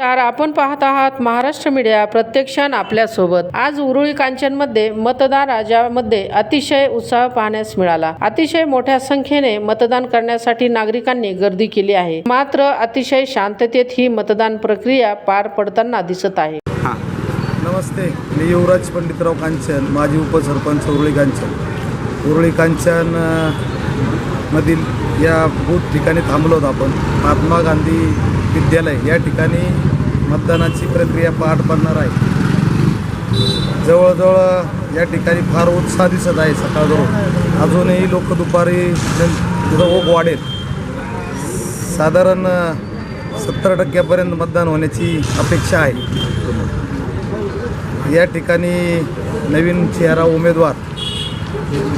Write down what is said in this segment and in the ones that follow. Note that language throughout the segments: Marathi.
चार आपण पाहत आहात महाराष्ट्र मीडिया प्रत्यक्षान आपल्यासोबत. आज उरुळी कांचनमध्ये मतदार राजामध्ये अतिशय उत्साह पाहण्यास मिळाला. अतिशय मोठ्या संख्येने मतदान करण्यासाठी नागरिकांनी गर्दी केली आहे. मात्र अतिशय शांततेत ही मतदान प्रक्रिया पार पडताना दिसत आहे. हां. नमस्ते. मी युवराज पंडितराव कांचन माजी उपसरपंच उरुळी कांचन. उरुळी कांचन मधील या बूथ ठिकाणी थांबलो होतो आपण. महात्मा गांधी विद्यालय. या ठिकाणी मतदानाची प्रक्रिया पार पडणार आहे. जवळजवळ या ठिकाणी फार उत्साह दिसत आहे सकाळजवळ अजूनही लोक दुपारी ओघ वाढेल. साधारण सत्तर टक्क्यापर्यंत मतदान होण्याची अपेक्षा आहे. या ठिकाणी नवीन चेहरा उमेदवार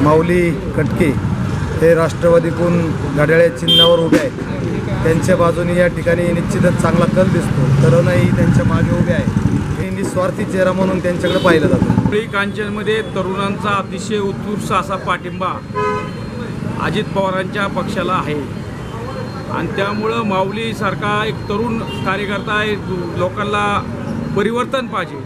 माऊली कटके हे राष्ट्रवादीकडून घड्याळ्या चिन्हावर उभे आहेत. त्यांच्या बाजूने या ठिकाणी निश्चितच चांगला कल दिसतो. तरुणही त्यांच्या मागे उभे आहे. हे निस्वार्थी चेहरा म्हणून त्यांच्याकडे पाहिलं जातं. मुंबई कांचनमध्ये तरुणांचा अतिशय उत्कृष्ट असा पाठिंबा अजित पवारांच्या पक्षाला आहे. आणि त्यामुळं माऊलीसारखा एक तरुण कार्यकर्ता एक लोकांना परिवर्तन पाहिजे.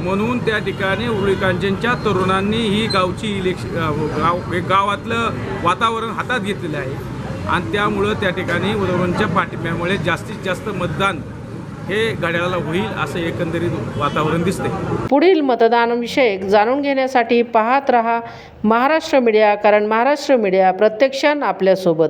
म्हणून त्या ठिकाणी उरळी कांचनच्या तरुणांनी ही गावची इलेक्श गाव एक गावातलं वातावरण हातात घेतलेलं आहे. आणि त्यामुळं त्या ठिकाणी उद्धवांच्या पाठिंब्यामुळे जास्तीत जास्त मतदान हे घड्याळाला होईल असं एकंदरीत वातावरण दिसते पुढील मतदानविषयक जाणून घेण्यासाठी पाहत रहा महाराष्ट्र मीडिया कारण महाराष्ट्र मीडिया प्रत्यक्षान आपल्यासोबत.